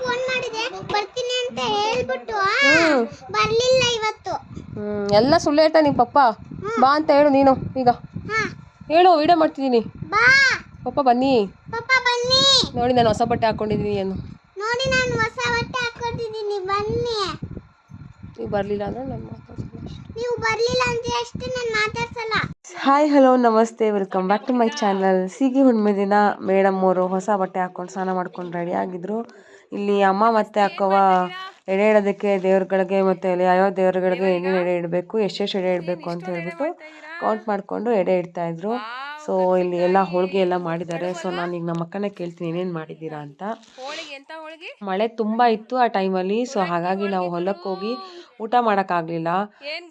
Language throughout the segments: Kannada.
ಫೋನ್ ಮಾಡಿದೆ. ಬರ್ತೀನಿ ಅಂತ ಹೇಳ್ಬಿಟ್ಟು ಬರ್ಲಿಲ್ಲ ಇವತ್ತು. ಎಲ್ಲ ಸುಳ್ಳು ಹೇಳ್ತಾ ನಿಮ್ಮ ಪಪ್ಪ. ಬಾ ಅಂತ ಹೇಳು ನೀನು ಈಗ. ಹೇಳು ವಿಡಿಯೋ ಮಾಡ್ತಿದ್ದೀನಿ. ಪಪ್ಪ ಬನ್ನಿ. ಪಪ್ಪ ಬನ್ನಿ. ನೋಡಿ ನಾನು ಹೊಸ ಬಟ್ಟೆ ಹಾಕೊಂಡಿದ್ದೀನಿ ಏನು. ನೋಡಿ ನಾನು ಹೊಸ ಬಟ್ಟೆ ಹಾಕೊಂಡಿದ್ದೀನಿ ಬನ್ನಿ. ನೀವು ಬರಲಿಲ್ಲ ಅಂದ್ರೆ ನಾನು ಮಾತಾಡ್ತೀನಿ ನೀವು ಬರ್ಲಿಲ್ಲ ಅಂದ್ರೆ ಅಷ್ಟೇ ನಾನು ಮಾತಾಡ್ಸಲ್ಲ. ಹಾಯ್ ಹಲೋ ನಮಸ್ತೆ. Welcome back to my channel Sigi Hunnime ದಿನ ಮೇಡಮ್ ಅವರು ಹೊಸ ಬಟ್ಟೆ ಹಾಕೊಂಡು ಸ್ನಾನ ಮಾಡ್ಕೊಂಡು ರೆಡಿ ಆಗಿದ್ರು. ಇಲ್ಲಿ ಅಮ್ಮ ಮತ್ತೆ ಅಕ್ಕವ ಎಡೆ ಇಡೋದಕ್ಕೆ ದೇವ್ರುಗಳಿಗೆ ಮತ್ತು ಅಲ್ಲಿ ಯಾವ್ಯಾವ ದೇವ್ರುಗಳಿಗೆ ಏನೇನು ಎಡೆ ಇಡಬೇಕು ಎಷ್ಟೆಷ್ಟು ಎಡೆ ಇಡಬೇಕು ಅಂತ ಹೇಳ್ಬಿಟ್ಟು ಕೌಂಟ್ ಮಾಡಿಕೊಂಡು ಎಡೆ ಇಡ್ತಾ ಇದ್ರು. ಸೊ ಇಲ್ಲಿ ಎಲ್ಲ ಹೋಳಿಗೆ ಎಲ್ಲ ಮಾಡಿದ್ದಾರೆ. ಸೊ ನಾನು ಈಗ ನಮ್ಮ ಅಕ್ಕನೇ ಕೇಳ್ತೀನಿ ಏನೇನು ಮಾಡಿದ್ದೀರಾ ಅಂತ. ಮಳೆ ತುಂಬ ಇತ್ತು ಆ ಟೈಮಲ್ಲಿ ಸೊ ಹಾಗಾಗಿ ನಾವು ಹೊಲಕ್ಕೆ ಹೋಗಿ ಊಟ ಮಾಡೋಕ್ಕಾಗಲಿಲ್ಲ.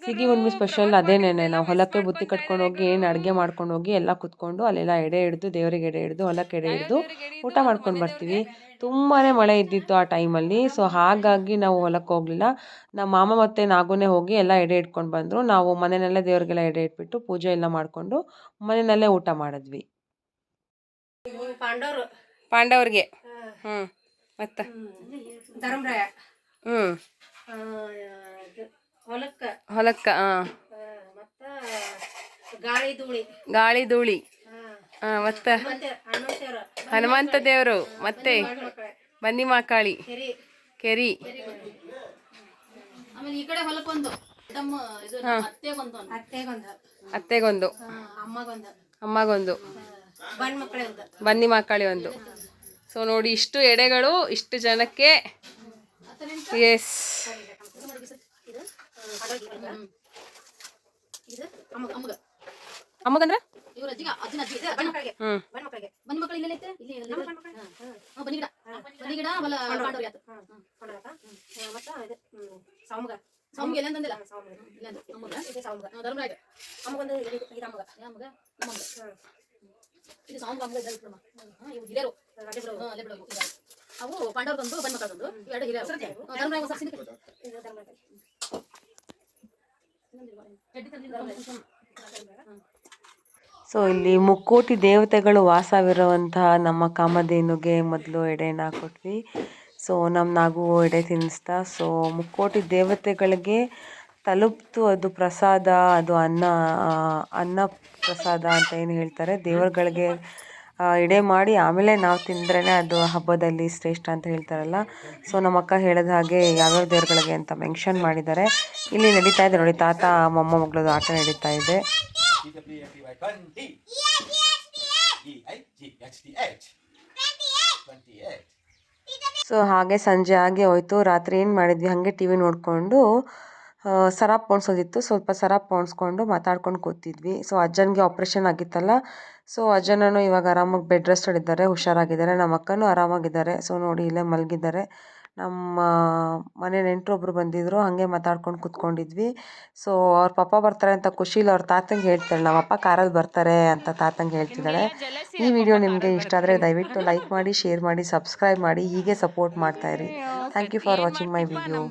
ಸಿಗಿ ಒಂದು ಸ್ಪೆಷಲ್ ಅದೇನೇನೆ ನಾವು ಹೊಲಕ್ಕೆ ಬುತ್ತಿ ಕಟ್ಕೊಂಡು ಹೋಗಿ ಏನು ಅಡುಗೆ ಮಾಡ್ಕೊಂಡು ಹೋಗಿ ಎಲ್ಲ ಕುತ್ಕೊಂಡು ಅಲ್ಲೆಲ್ಲ ಎಡೆ ಹಿಡಿದು ದೇವರಿಗೆ ಎಡೆ ಹಿಡಿದು ಹೊಲಕ್ಕೆ ಎಡೆ ಹಿಡಿದು ಊಟ ಮಾಡ್ಕೊಂಡು ಬರ್ತೀವಿ. ತುಂಬಾ ಮಳೆ ಇದ್ದಿತ್ತು ಆ ಟೈಮಲ್ಲಿ ಸೊ ಹಾಗಾಗಿ ನಾವು ಹೊಲಕ್ಕೆ ಹೋಗಲಿಲ್ಲ. ನಮ್ಮ ಮಾಮ ಮತ್ತು ನಾಗುನೇ ಹೋಗಿ ಎಲ್ಲ ಎಡೆ ಇಟ್ಕೊಂಡು ಬಂದರು. ನಾವು ಮನೆಯಲ್ಲೇ ದೇವರಿಗೆಲ್ಲ ಎಡೆ ಇಟ್ಬಿಟ್ಟು ಪೂಜೆ ಎಲ್ಲ ಮಾಡಿಕೊಂಡು ಮನೆಯಲ್ಲೇ ಊಟ ಮಾಡಿದ್ವಿ. ಪಾಂಡವರು. ಪಾಂಡವ್ರಿಗೆ. ಹ್ಞೂ ಮತ್ತೆ? ಧರ್ಮರಾಯ. ಹ್ಞೂ ಹೊಲಕ್ಕ. ಹೊಲಕ್ಕೆ ಹಾಂ ಮತ್ತ ಗಾಳಿ ಧೂಳಿ. ಗಾಳಿ ಧೂಳಿ. ಹಾಂ. ಮತ್ತು? ಹನುಮಂತ ದೇವರು. ಮತ್ತೆ? ಬನ್ನಿ ಮಾಕಾಳಿ. ಕೆರಿ. ಆಮೇಲೆ ಈ ಕಡೆ ಹೊಲಕ್ಕೊಂದು ಅತ್ತೆಗೊಂದು. ಅಮ್ಮಗೊಂದು. ಬನ್ನಿ ಮಾಕಾಳಿ ಒಂದು. ಸೊ ನೋಡಿ ಇಷ್ಟು ಎಡೆಗಳು ಇಷ್ಟು ಜನಕ್ಕೆ ಎಸ್ ಇದು ಅಮ್ಮ ಅಮ್ಮಗ ಅಮ್ಮಗಂದ್ರೆ ಇವ್ರ ಅಜ್ಜಿಗ ಅಜ್ಜಿನ ಅಜ್ಜಿ ಇದು ಬಣ್ಣ ಮಕ್ಕಳಿಗೆ ಹ್ಞೂ ಬಣ್ಣ ಮಕ್ಕಳಿಗೆ ಬನ್ನಿ ಮಕ್ಕಳು ಇಲ್ಲೇ ಐತೆ ಇಲ್ಲಿ ಇಲ್ಲಿ ಹಾ ಬನ್ನಿ ಗಿಡ ಬನ್ನಿ ಗಿಡ ಅವಲ್ಲ ಪಾಂಡವ್ರಿಗೆ ಆತು ಮತ್ತ ಇದು ಸಾಮಗ ಸಾಮಗ ಎಲ್ಲ ಅಂತಂದಿಲ್ಲ ಇಲ್ಲ ಅಂತ ಅಮ್ಮಗ ಇದು ಸಾಮಗ ಧರ್ಮರಾಯ ಅಮ್ಮಗೊಂದು ಇದು ಅಮ್ಮಗ ಅಮ್ಮಗ ಅಮ್ಮಗ ಇದು ಸಾಮಗ ಅಮ್ಮಗ ಇದ್ದಾರೆ ಬಿಡಮ್ಮ ಹಾ ಇವು ಹಿರಿಯರು ಅಲ್ಲೇ ಬಿಡು ಅಲ್ಲೇ ಬಿಡು ಇದ್ದಾರೆ. ಅವು ಪಾಂಡವ್ರದೊಂದು ಬನ್ನಿ ಮಕ್ಕಳದೊಂದು ಎರಡು ಹಿರಿಯರು ಧರ್ಮರಾಯ ಒಂದು ಸಾಕ್ಷಿ ಇದು ಧರ್ಮರಾಯ ಸೊ ಇಲ್ಲಿ ಮುಕ್ಕೋಟಿ ದೇವತೆಗಳು ವಾಸವಿರುವಂತಹ ನಮ್ಮ ಕಾಮಧೇನುಗೆ ಮೊದಲು ಎಡೆನ ಕೊಟ್ವಿ ಸೊ ನಮ್ಮ ನಾಗು ಎಡೆ ತಿನ್ನಿಸ್ತಾ ಸೊ ಮುಕ್ಕೋಟಿ ದೇವತೆಗಳಿಗೆ ತಲುಪ್ತು ಅದು ಪ್ರಸಾದ, ಅದು ಅನ್ನ ಅನ್ನ ಪ್ರಸಾದ ಅಂತ ಏನು ಹೇಳ್ತಾರೆ. ದೇವರುಗಳಿಗೆ ಎಡೆ ಮಾಡಿ ಆಮೇಲೆ ನಾವು ತಿಂದ್ರೇ ಅದು ಹಬ್ಬದಲ್ಲಿ ಶ್ರೇಷ್ಠ ಅಂತ ಹೇಳ್ತಾರಲ್ಲ. ಸೊ ನಮ್ಮ ಅಕ್ಕ ಹೇಳಿದ ಹಾಗೆ ಯಾವ್ಯಾವ ದೇವರುಗಳಿಗೆ ಅಂತ ಮೆನ್ಷನ್ ಮಾಡಿದ್ದಾರೆ. ಇಲ್ಲಿ ನಡೀತಾ ಇದೆ ನೋಡಿ, ತಾತ ಮೊಮ್ಮ ಮಗಳದು ಆಟ ನಡೀತಾ ಇದೆ. ಸೊ ಹಾಗೆ ಸಂಜೆ ಆಗಿ ಹೋಯ್ತು. ರಾತ್ರಿ ಏನು ಮಾಡಿದ್ವಿ? ಹಾಗೆ ಟಿ ವಿ ನೋಡಿಕೊಂಡು ಸರ ಪೋಣಿಸೋದಿತ್ತು ಸ್ವಲ್ಪ ಸರಪ್ ಪೋಣಿಸ್ಕೊಂಡು ಮಾತಾಡ್ಕೊಂಡು ಕೂತಿದ್ವಿ. ಸೊ ಅಜ್ಜನಿಗೆ ಆಪ್ರೇಷನ್ ಆಗಿತ್ತಲ್ಲ. ಸೊ ಅಜ್ಜನೂ ಇವಾಗ ಆರಾಮಾಗಿ ಬೆಡ್ ರೆಸ್ಟಲ್ಲಿದ್ದಾರೆ ಹುಷಾರಾಗಿದ್ದಾರೆ. ನಮ್ಮ ಅಕ್ಕನೂ ಆರಾಮಾಗಿದ್ದಾರೆ. ಸೊ ನೋಡಿ, ಇಲ್ಲೇ ಮಲಗಿದ್ದಾರೆ. ನಮ್ಮ ಮನೆ ನೆಂಟರೊಬ್ಬರು ಬಂದಿದ್ದರು ಹಾಗೆ ಮಾತಾಡ್ಕೊಂಡು ಕೂತ್ಕೊಂಡಿದ್ವಿ. ಸೊ ಅವ್ರ ಪಾಪ ಬರ್ತಾರೆ ಅಂತ ಖುಷಿಲಿ ಅವ್ರ ತಾತಂಗೆ ಹೇಳ್ತಾಳೆ ನಮ್ಮ ಅಪ್ಪ ಕಾರಲ್ಲಿ ಬರ್ತಾರೆ ಅಂತ ತಾತಂಗೆ ಹೇಳ್ತಿದ್ದಾಳೆ ಈ ವಿಡಿಯೋ ನಿಮಗೆ ಇಷ್ಟ ಆದರೆ ದಯವಿಟ್ಟು ಲೈಕ್ ಮಾಡಿ ಶೇರ್ ಮಾಡಿ ಸಬ್ಸ್ಕ್ರೈಬ್ ಮಾಡಿ. ಹೀಗೆ support ಮಾಡ್ತಾಯಿರಿ thank you for watching my video